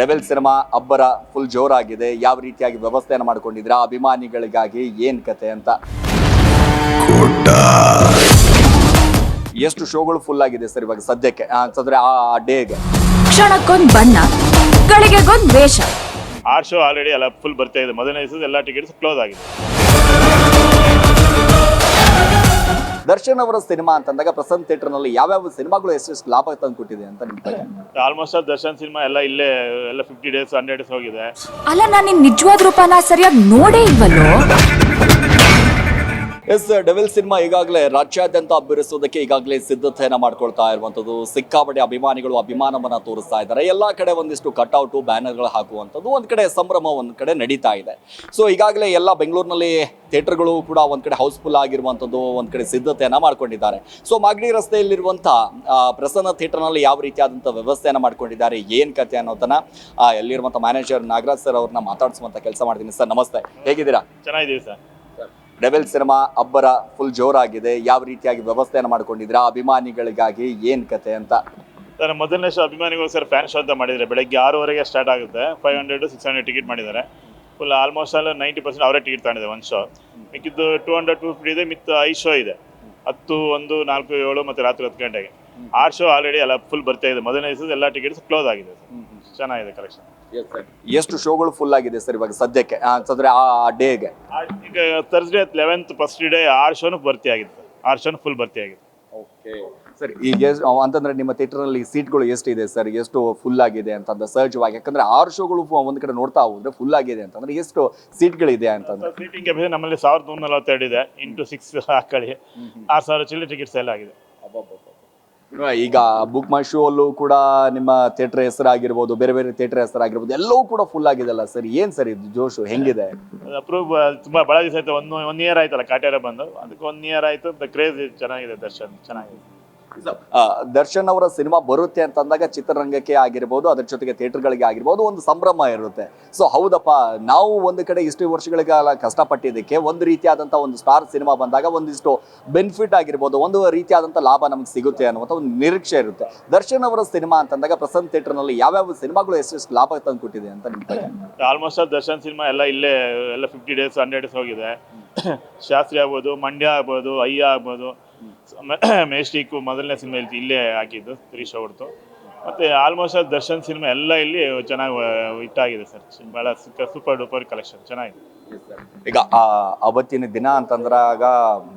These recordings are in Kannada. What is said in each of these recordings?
ಡೆವೆಲ್ ಸಿನಿಮಾ ಅಬ್ಬರ ಫುಲ್ ಜೋರಾಗಿದೆ. ಯಾವ ರೀತಿಯಾಗಿ ವ್ಯವಸ್ಥೆಯನ್ನು ಮಾಡ್ಕೊಂಡಿದ್ರ ಅಭಿಮಾನಿಗಳಿಗಾಗಿ ಏನ್ ಕತೆ ಅಂತ? ಎಷ್ಟು ಶೋಗಳು ಫುಲ್ ಆಗಿದೆ ಸರ್ ಇವಾಗ ಸದ್ಯಕ್ಕೆ? ಅಂತಂದ್ರೆ ಆ ಡೇಗೆ. ಕ್ಷಣಕ್ಕೊಂದ್ ಬಣ್ಣ ಗಳಿಗೆಗೊಂದ್ ವೇಷ. ಆರ್ ಶೋ ಆಲ್ರೆಡಿ ಎಲ್ಲ ಫುಲ್ ಬರ್ತಾ ಇದೆ. ಮೊದಲನೇ ದಿವಸ ಎಲ್ಲ ಟಿಕೆಟ್ಸ್ ಕ್ಲೋಸ್ ಆಗಿದೆ. ದರ್ಶನ್ ಅವರ ಸಿನಿಮಾ ಅಂತಂದಾಗ ಪ್ರಸಂತ್ ಥಿಯೇಟರ್ನಲ್ಲಿ ಯಾವ್ಯಾವ ಸಿನಿಮಾಗಳು ಎಷ್ಟೆಷ್ಟು ಲಾಭ ತಂದು ಕೊಟ್ಟಿದೆ ಅಂತ ಆಲ್ಮೋಸ್ಟ್ ಆಲ್ ದರ್ಶನ್ ಸಿನಿಮಾ ಎಲ್ಲ ಇಲ್ಲೇ ಎಲ್ಲ ಫಿಫ್ಟಿ ಡೇಸ್ ಹಂಡ್ರೆಡ್ ಡೇಸ್ ಹೋಗಿದೆ. ಅಲ್ಲ ನಾನು ನಿನ್ ನಿಜವಾದ ರೂಪನ ಸರಿಯಾಗಿ ನೋಡೇ ಇಲ್ವಲ್ಲೋ? ಎಸ್ ಡೆವಿಲ್ ಸಿನಿಮಾ ಈಗಾಗಲೇ ರಾಜ್ಯಾದ್ಯಂತ ಅಬ್ಬರಿಸೋದಕ್ಕೆ ಈಗಾಗಲೇ ಸಿದ್ಧತೆಯನ್ನು ಮಾಡ್ಕೊಳ್ತಾ ಇರುವಂಥದ್ದು ಸಿಕ್ಕಾಪಟ್ಟೆ ಅಭಿಮಾನಿಗಳು ಅಭಿಮಾನವನ್ನು ತೋರಿಸ್ತಾ ಇದ್ದಾರೆ. ಎಲ್ಲ ಕಡೆ ಒಂದಿಷ್ಟು ಕಟ್ಔಟು ಬ್ಯಾನರ್ಗಳು ಹಾಕುವಂಥದ್ದು ಒಂದು ಕಡೆ ಸಂಭ್ರಮ, ಒಂದು ಕಡೆ ನಡೀತಾ ಇದೆ. ಸೊ ಈಗಾಗಲೇ ಎಲ್ಲ ಬೆಂಗಳೂರಿನಲ್ಲಿ ಥಿಯೇಟರ್ಗಳು ಕೂಡ ಒಂದು ಕಡೆ ಹೌಸ್ಫುಲ್ ಆಗಿರುವಂಥದ್ದು ಒಂದು ಕಡೆ ಸಿದ್ಧತೆಯನ್ನು ಮಾಡ್ಕೊಂಡಿದ್ದಾರೆ. ಸೊ ಮಾಗಡಿ ರಸ್ತೆಯಲ್ಲಿರುವಂಥ ಪ್ರಸನ್ನ ಥಿಯೇಟರ್ನಲ್ಲಿ ಯಾವ ರೀತಿಯಾದಂಥ ವ್ಯವಸ್ಥೆಯನ್ನು ಮಾಡ್ಕೊಂಡಿದ್ದಾರೆ, ಏನು ಕತೆ ಅನ್ನೋದನ್ನ ಎಲ್ಲಿರುವಂಥ ಮ್ಯಾನೇಜರ್ ನಾಗರಾಜ್ ಸರ್ ಅವ್ರನ್ನ ಮಾತಾಡಿಸುವಂಥ ಕೆಲಸ ಮಾಡ್ತೀನಿ ಸರ್. ನಮಸ್ತೆ. ಹೇಗಿದ್ದೀರಾ? ಚೆನ್ನಾಗಿದ್ದೀವಿ ಸರ್. ಡೆವೆಲ್ ಸಿನಿಮಾ ಅಬ್ಬರ ಫುಲ್ ಜೋರಾಗಿದೆ. ಯಾವ ರೀತಿಯಾಗಿ ವ್ಯವಸ್ಥೆಯನ್ನು ಮಾಡ್ಕೊಂಡಿದ್ದೀರಾ? ಅಭಿಮಾನಿಗಳಿಗಾಗಿ ಏನ್ ಕತೆ ಅಂತ? ಸರ್ ಮೊದಲನೇ ಶೋ ಸರ್ ಫ್ಯಾನ್ ಶೋ ಅಂತ ಮಾಡಿದ್ದಾರೆ. ಬೆಳಗ್ಗೆ ಆರೂವರೆಗೆ ಸ್ಟಾರ್ಟ್ ಆಗುತ್ತೆ. Five hundred six hundred ticket ಮಾಡಿದ್ದಾರೆ. Full almost all ninety percent ಅವರೇ ಟಿಕೆಟ್ ತಗೊಂಡಿದೆ ಒಂದು ಶೋ ಮಿಕ್ಕಿದ್ದು ಟೂ ಹಂಡ್ರೆಡ್ ಟೂ ಫಿಫ್ಟಿ ಇದೆ. ಮಿತ್ ಐದು ಶೋ ಇದೆ. ಹತ್ತು ಒಂದು ನಾಲ್ಕು ಏಳು ಮತ್ತು ರಾತ್ರಿ ಹತ್ತು ಗಂಟೆಗೆ. ಆರು ಶೋ ಆಲ್ರೆಡಿ ಎಲ್ಲ ಫುಲ್ ಬರ್ತಾ ಇದೆ. ಮೊದಲನೇ ದಿವಸ ಎಲ್ಲ ಟಿಕೆಟ್ಸ್ ಕ್ಲೋಸ್ ಆಗಿದೆ ಸರ್. ಚೆನ್ನಾಗಿದೆ ಕಲೆಕ್ಷನ್ ಎಷ್ಟು ಶೋಗಳು ಫುಲ್ ಆಗಿದೆ ಸರ್ ಇವಾಗ ಸದ್ಯಕ್ಕೆ? ಅಂತಂದ್ರೆ ಆ ಡೇಗೆ ಈಗ ಥರ್ಸ್ಡೇ ಲೆವೆಂತ್ ಫಸ್ಟ್ ಡೇ ಆರು ಶೋನು ಭರ್ತಿ ಆಗಿದೆ ಆರು ಶೋನು ಫುಲ್ ಭರ್ತಿ ಆಗಿದೆ. ಸರ್ ಈಗ ಎಷ್ಟ್- ಅಂತಂದ್ರೆ ನಿಮ್ಮ ಥಿಯೇಟರ್ನಲ್ಲಿ ಸೀಟ್ಗಳು ಎಷ್ಟಿದೆ ಸರ್ ಎಷ್ಟು ಫುಲ್ ಆಗಿದೆ ಅಂತಂದ್ರೆ ಸಹಜವಾಗಿ ಯಾಕಂದ್ರೆ ಆರು ಶೋಗಳು ಫು- ಒಂದ್ ಕಡೆ ನೋಡ್ತಾ ಹೋದ್ರೆ ಫುಲ್ ಆಗಿದೆ ಅಂತಂದ್ರೆ ಎಷ್ಟು ಸೀಟ್ಗಳಿದೆ ಅಂತಂದ್ರೆ? ಸೀಟಿಂಗ್ ಕೆಪಾಸಿಟಿ ನಮ್ಮಲ್ಲಿ ಸಾವಿರದ ನೂರ ನಲವತ್ತೆರಡು ಇದೆ ಇಂಟು ಸಿಕ್ಸ್ ಹಾಕೊಳ್ಳಿ ಆರು ಸಾವಿರ ಚಿಲ್ಲರೆ ಟಿಕೆಟ್ ಸೇಲ್ ಆಗಿದೆ. ಈಗ ಬುಕ್ ಮೈ ಶೋ ಅಲ್ಲೂ ಕೂಡ ನಿಮ್ಮ ಥಿಯೇಟರ್ ಹೆಸರಾಗಿರ್ಬೋದು, ಬೇರೆ ಬೇರೆ ಥಿಯೇಟರ್ ಹೆಸರಾಗಿರ್ಬೋದು, ಎಲ್ಲವೂ ಕೂಡ ಫುಲ್ ಆಗಿದೆಲ್ಲ ಸರ್. ಏನ್ ಸರ್ ಇದು ಜೋಶು, ಹೆಂಗಿದೆ? ಅಪ್ರೂವ್ ತುಂಬಾ ಬಹಳ ದಿವಸ ಆಯ್ತು ಒಂದು ಒನ್ ಇಯರ್ ಆಯ್ತಲ್ಲ ಕಾಟೇರ ಬಂದು, ಅದಕ್ಕೆ ಒನ್ ಇಯರ್ ಆಯ್ತು ಕ್ರೇಜ್ ಚೆನ್ನಾಗಿದೆ, ದರ್ಶನ್, ಚೆನ್ನಾಗಿದೆ. ದರ್ಶನ್ ಅವರ ಸಿನಿಮಾ ಬರುತ್ತೆ ಅಂತಂದಾಗ ಚಿತ್ರರಂಗಕ್ಕೆ ಆಗಿರ್ಬೋದು ಅದ್ರ ಜೊತೆಗೆ ಥಿಯೇಟರ್ಗಳಿಗೆ ಆಗಿರ್ಬೋದು ಒಂದು ಸಂಭ್ರಮ ಇರುತ್ತೆ. ಸೊ ಹೌದಪ್ಪ ನಾವು ಒಂದು ಕಡೆ ಇಷ್ಟು ವರ್ಷಗಳ ಕಾಲ ಕಷ್ಟಪಟ್ಟಿದ್ದಕ್ಕೆ ಒಂದು ರೀತಿಯಾದಂಥ ಒಂದು ಸ್ಟಾರ್ ಸಿನಿಮಾ ಬಂದಾಗ ಒಂದಿಷ್ಟು ಬೆನಿಫಿಟ್ ಆಗಿರ್ಬೋದು ಒಂದು ರೀತಿಯಾದಂಥ ಲಾಭ ನಮ್ಗೆ ಸಿಗುತ್ತೆ ಅನ್ನುವಂಥ ಒಂದು ನಿರೀಕ್ಷೆ ಇರುತ್ತೆ. ದರ್ಶನ್ ಅವರ ಸಿನಿಮಾ ಅಂತಂದಾಗ ಪ್ರಸನ್ನ ಥಿಯೇಟರ್ನಲ್ಲಿ ಯಾವ್ಯಾವ ಸಿನಿಮಾಗಳು ಎಷ್ಟೆಷ್ಟು ಲಾಭ ತಂದು ಕೊಟ್ಟಿದೆ ಅಂತ ಆಲ್ಮೋಸ್ಟ್ ಆಲ್ ದರ್ಶನ್ ಸಿನಿಮಾ ಎಲ್ಲ ಇಲ್ಲೇ ಎಲ್ಲ ಫಿಫ್ಟಿ ಡೇಸ್ ಹಂಡ್ರೆಡ್ ಡೇಸ್ ಹೋಗಿದೆ. ಶಾಸ್ತ್ರಿ ಆಗ್ಬೋದು ಮಂಡ್ಯ ಆಗ್ಬೋದು ಅಯ್ಯ ಆಗ್ಬೋದು ಮೆಸ್ಟಿಕ್ ಮೊದಲನೇ ಸಿನಿಮಾ ಇಲ್ಲಿ ಇಲ್ಲೇ ಹಾಕಿದ್ದು ತ್ರೀ ಅವ್ರದ್ದು. ಮತ್ತು ಆಲ್ಮೋಸ್ಟ್ ಆಲ್ ದರ್ಶನ್ ಸಿನಿಮಾ ಎಲ್ಲ ಇಲ್ಲಿ ಚೆನ್ನಾಗಿ ಇಟ್ಟಾಗಿದೆ ಸರ್ ಭಾಳ ಸೂಪರ್ ಡೂಪರ್ ಕಲೆಕ್ಷನ್ ಚೆನ್ನಾಗಿದೆ. ಈಗ ಆ ಅವತ್ತಿನ ದಿನ ಅಂತಂದ್ರಾಗ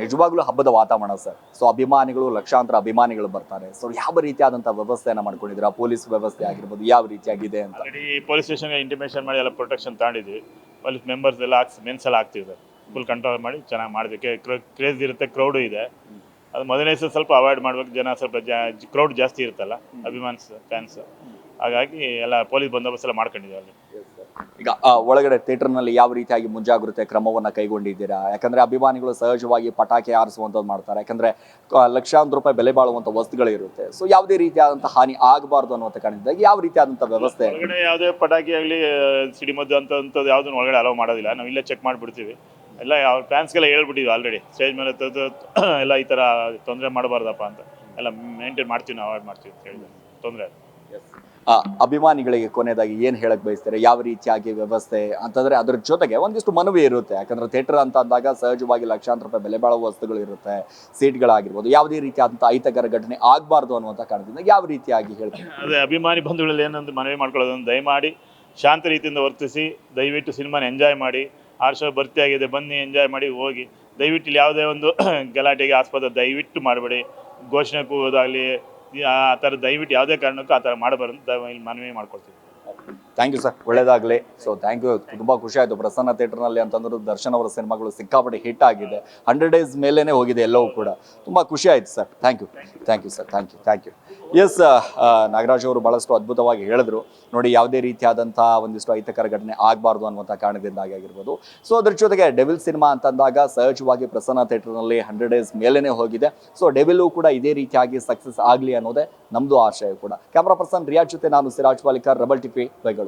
ನಿಜವಾಗ್ಲೂ ಹಬ್ಬದ ವಾತಾವರಣ ಸರ್ ಸೊ ಅಭಿಮಾನಿಗಳು ಲಕ್ಷಾಂತರ ಅಭಿಮಾನಿಗಳು ಬರ್ತಾರೆ. ಸೊ ಯಾವ ರೀತಿಯಾದಂಥ ವ್ಯವಸ್ಥೆಯನ್ನು ಮಾಡ್ಕೊಂಡಿದ್ದೀರಾ? ಪೊಲೀಸ್ ವ್ಯವಸ್ಥೆ ಆಗಿರ್ಬೋದು ಯಾವ ರೀತಿಯಾಗಿದೆ ಅಂತ. ಆಲ್ರೆಡಿ ಪೊಲೀಸ್ ಸ್ಟೇಷನ್ಗೆ ಇಂಟಿಮೇಷನ್ ಮಾಡಿ ಎಲ್ಲ ಪ್ರೊಟೆಕ್ಷನ್ ತಗೊಂಡಿದ್ವಿ. ಪೊಲೀಸ್ ಮೆಂಬರ್ಸ್ ಎಲ್ಲ ಹಾಕ್ಸಿ ಮೆನ್ಸ್ ಎಲ್ಲ ಸರ್ ಫುಲ್ ಕಂಟ್ರೋಲ್ ಮಾಡಿ ಚೆನ್ನಾಗಿ ಮಾಡೋದಕ್ಕೆ ಕ್ರೇಜ್ ಇರುತ್ತೆ ಕ್ರೌಡು ಇದೆ. ಅದು ಮೊದಲನೇ ಸಲ ಸ್ವಲ್ಪ ಅವಾಯ್ಡ್ ಮಾಡ್ಬೇಕು. ಜನ ಸ್ವಲ್ಪ ಕ್ರೌಡ್ ಜಾಸ್ತಿ ಇರುತ್ತಲ್ಲ ಅಭಿಮಾನ್ಸ್ ಫ್ಯಾನ್ಸ್ ಹಾಗಾಗಿ ಎಲ್ಲ ಪೊಲೀಸ್ ಬಂದೋಬಸ್ತ್ ಎಲ್ಲ ಮಾಡ್ಕೊಂಡಿದ್ದೀವಿ ಅಲ್ಲಿ. ಈಗ ಆ, ಒಳಗಡೆ ಥಿಯೇಟರ್ನಲ್ಲಿ ಯಾವ ರೀತಿಯಾಗಿ ಮುಂಜಾಗ್ರತೆ ಕ್ರಮವನ್ನ ಕೈಗೊಂಡಿದ್ದೀರಾ? ಯಾಕಂದ್ರೆ ಅಭಿಮಾನಿಗಳು ಸಹಜವಾಗಿ ಪಟಾಕಿ ಹಾರಿಸುವಂಥದ್ದು ಮಾಡ್ತಾರೆ. ಯಾಕಂದ್ರೆ ಆ, ಲಕ್ಷಾಂತರ ರೂಪಾಯಿ ಬೆಲೆ ಬಾಳುವಂಥ ವಸ್ತುಗಳಿರುತ್ತೆ. ಸೊ ಯಾವುದೇ ರೀತಿಯಾದಂಥ ಹಾನಿ ಆಗಬಾರ್ದು ಅನ್ನುವಂಥ ಕಾರಣದಿಂದಾಗಿ ಯಾವ ರೀತಿಯಾದಂಥ ವ್ಯವಸ್ಥೆ? ಒಳಗಡೆ ಯಾವುದೇ ಪಟಾಕಿ ಆಗಲಿ ಸಿಡಿಮದ್ದು ಅಂತ ಅಂಥದ್ದು ಯಾವುದನ್ನು ಒಳಗಡೆ ಅಲೋ ಮಾಡೋದಿಲ್ಲ. ನಾವು ಇಲ್ಲೇ ಚೆಕ್ ಮಾಡಿಬಿಡ್ತೀವಿ. ಎಲ್ಲ ಅವ್ರ ಫ್ಯಾನ್ಸ್ಗೆಲ್ಲ ಹೇಳ್ಬಿಟ್ಟಿದ್ವಿ ಆಲ್ರೆಡಿ ಸ್ಟೇಜ್ ಮೇಲೆ ತದ್ದು ಎಲ್ಲ ಈ ಥರ ತೊಂದರೆ ಮಾಡಬಾರ್ದಪ್ಪ ಅಂತ. ಎಲ್ಲ ಮೇಂಟೈನ್ ಮಾಡ್ತೀವಿ ನಾವು ಅವಾಯ್ಡ್ ಮಾಡ್ತೀವಿ ಅಂತ ಹೇಳಿದ್ರೆ ತೊಂದರೆ ಆ, ಅಭಿಮಾನಿಗಳಿಗೆ ಕೊನೆಯದಾಗಿ ಏನು ಹೇಳಕ್ ಬಯಸ್ತಾರೆ? ಯಾವ ರೀತಿಯಾಗಿ ವ್ಯವಸ್ಥೆ? ಅಂತಂದ್ರೆ ಅದ್ರ ಜೊತೆಗೆ ಒಂದಿಷ್ಟು ಮನವಿ ಇರುತ್ತೆ. ಯಾಕಂದ್ರೆ ಥಿಯೇಟರ್ ಅಂತ ಅಂದಾಗ ಸಹಜವಾಗಿ ಲಕ್ಷಾಂತರ ರೂಪಾಯಿ ಬೆಲೆ ಬಾಳುವ ವಸ್ತುಗಳು ಇರುತ್ತೆ. ಸೀಟ್ಗಳಾಗಿರ್ಬೋದು. ಯಾವುದೇ ರೀತಿಯಾದಂಥ ಅಹಿತಕರ ಘಟನೆ ಆಗಬಾರ್ದು ಅನ್ನುವಂಥ ಕಾರಣದಿಂದ ಯಾವ ರೀತಿಯಾಗಿ ಹೇಳ್ತಾರೆ? ಅದೇ ಅಭಿಮಾನಿ ಬಂಧುಗಳಲ್ಲಿ ಏನಂತ ಮನವಿ ಮಾಡ್ಕೊಳ್ಳೋದನ್ನು ದಯಮಾಡಿ ಶಾಂತ ರೀತಿಯಿಂದ ವರ್ತಿಸಿ ದಯವಿಟ್ಟು ಸಿನಿಮಾನ ಎಂಜಾಯ್ ಮಾಡಿ ಆರ್ ಶೋ ಭರ್ತಿ ಆಗಿದೆ, ಬನ್ನಿ ಎಂಜಾಯ್ ಮಾಡಿ ಹೋಗಿ. ದಯವಿಟ್ಟು ಇಲ್ಲಿ ಯಾವುದೇ ಒಂದು ಗಲಾಟೆಗೆ ಆಸ್ಪದ ದಯವಿಟ್ಟು ಮಾಡಬೇಡಿ. ಘೋಷಣೆ ಕೂಗೋದಾಗಲಿ, ಆ ಥರ ದಯವಿಟ್ಟು ಯಾವುದೇ ಕಾರಣಕ್ಕೂ ಆ ಥರ ಮಾಡಬಾರ್ದು ಇಲ್ಲಿ ಮನವಿ ಮಾಡ್ಕೊಳ್ತೀವಿ. ಥ್ಯಾಂಕ್ ಯು ಸರ್ ಒಳ್ಳೇದಾಗಲಿ. ಸೊ ಥ್ಯಾಂಕ್ ಯು ತುಂಬ ಖುಷಿ ಆಯಿತು. ಪ್ರಸನ್ನ ಥಿಯೇಟರ್ನಲ್ಲಿ ಅಂತಂದ್ರೆ ದರ್ಶನ್ ಅವರ ಸಿನಿಮಾಗಳು ಸಿಕ್ಕಾಪಟ್ಟೆ ಹಿಟ್ ಆಗಿದೆ. ಹಂಡ್ರೆಡ್ ಡೇಸ್ ಮೇಲೇ ಹೋಗಿದೆ ಎಲ್ಲವೂ ಕೂಡ. ತುಂಬ ಖುಷಿ ಆಯ್ತು sir thank you thank you sir thank you thank you S Nagaraj ಅವರು ಭಾಳಷ್ಟು ಅದ್ಭುತವಾಗಿ ಹೇಳಿದ್ರು. ನೋಡಿ, ಯಾವುದೇ ರೀತಿಯಾದಂಥ ಒಂದಿಷ್ಟು ಅಹಿತಕರ ಘಟನೆ ಆಗಬಾರ್ದು ಅನ್ನುವಂಥ ಕಾರಣದಿಂದಾಗಿ ಆಗಿರ್ಬೋದು. ಸೊ ಅದ್ರ ಜೊತೆಗೆ ಡೆವಿಲ್ ಸಿನಿಮಾ ಅಂತಂದಾಗ ಸಹಜವಾಗಿ ಪ್ರಸನ್ನ ಥಿಯೇಟರ್ನಲ್ಲಿ ಹಂಡ್ರೆಡ್ ಡೇಸ್ ಮೇಲೇ ಹೋಗಿದೆ. ಸೊ ಡೆವಿಲು ಕೂಡ ಇದೇ ರೀತಿಯಾಗಿ ಸಕ್ಸಸ್ ಆಗಲಿ ಅನ್ನೋದೇ ನಮ್ಮದು ಆಶಯ ಕೂಡ. ಕ್ಯಾಮ್ರಾ ಪರ್ಸನ್ ರಿಯಾಜ್ ಜೊತೆ ನಾನು ಸಿರಾಜ್ ಪಾಲಿಕರ್, ರಬಲ್ ಟಿಪಿ ಬೆಂಗಳೂರು.